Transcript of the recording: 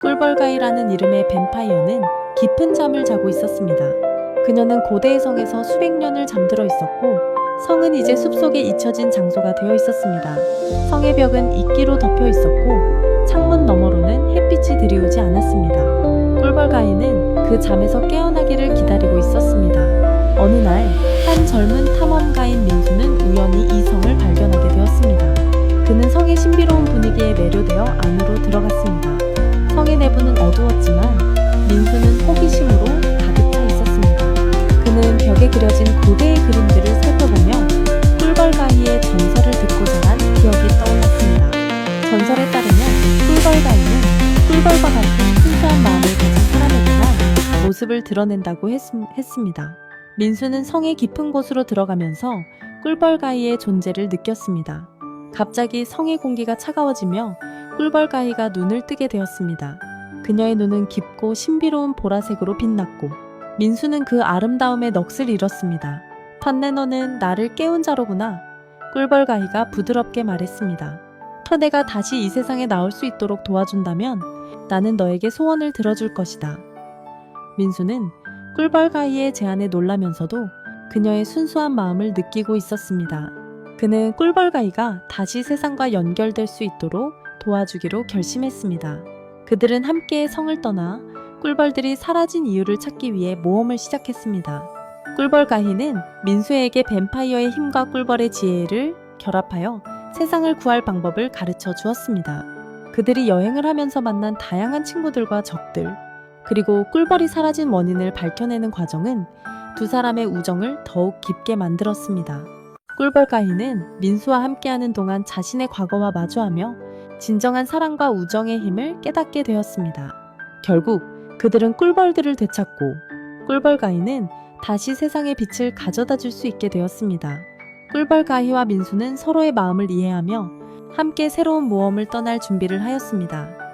꿀벌가이라는 이름의 뱀파이어는 깊은 잠을 자고 있었습니다. 그녀는 고대의 성에서 수백 년을 잠들어 있었고 성은 이제 숲속에 잊혀진 장소가 되어 있었습니다. 성의 벽은 이끼로 덮여 있었고 창문 너머로는 햇빛이 들이오지 않았습니다. 꿀벌가이는 그 잠에서 깨어나기를 기다리고 있었습니다. 어느 날 한 젊은 탐험가인 민수는 우연히 이 성을 발견하게 되었습니다. 그는 성의 신비로운 분위기에 매료되어 안으로 들어갔습니다. 내부는 어두웠지만 민수는 호기심으로 가득 차 있었습니다. 그는 벽에 그려진 고대의 그림들을 살펴보며 꿀벌가이의 전설을 듣고 자란 기억이 떠올랐습니다. 전설에 따르면 꿀벌가이는 꿀벌과 같은 순수한 마음을 가진 사람에게만 모습을 드러낸다고 했, 했습니다. 민수는 성의 깊은 곳으로 들어가면서 꿀벌가이의 존재를 느꼈습니다. 갑자기 성의 공기가 차가워지며 꿀벌가이가 눈을 뜨게 되었습니다. 그녀의 눈은 깊고 신비로운 보라색으로 빛났고 민수는 그 아름다움에 넋을 잃었습니다. 판내 너는 나를 깨운 자로구나. 꿀벌가이가 부드럽게 말했습니다. 터내가 다시 이 세상에 나올 수 있도록 도와준다면 나는 너에게 소원을 들어줄 것이다. 민수는 꿀벌가이의 제안에 놀라면서도 그녀의 순수한 마음을 느끼고 있었습니다. 그는 꿀벌가이가 다시 세상과 연결될 수 있도록 도와주기로 결심했습니다. 그들은 함께 성을 떠나 꿀벌들이 사라진 이유를 찾기 위해 모험을 시작했습니다. 꿀벌가이는 민수에게 뱀파이어의 힘과 꿀벌의 지혜를 결합하여 세상을 구할 방법을 가르쳐 주었습니다. 그들이 여행을 하면서 만난 다양한 친구들과 적들, 그리고 꿀벌이 사라진 원인을 밝혀내는 과정은 두 사람의 우정을 더욱 깊게 만들었습니다. 꿀벌가이는 민수와 함께하는 동안 자신의 과거와 마주하며 진정한 사랑과 우정의 힘을 깨닫게 되었습니다. 결국 그들은 꿀벌들을 되찾고 꿀벌가이는 다시 세상의 빛을 가져다 줄 수 있게 되었습니다. 꿀벌가이와 민수는 서로의 마음을 이해하며 함께 새로운 모험을 떠날 준비를 하였습니다.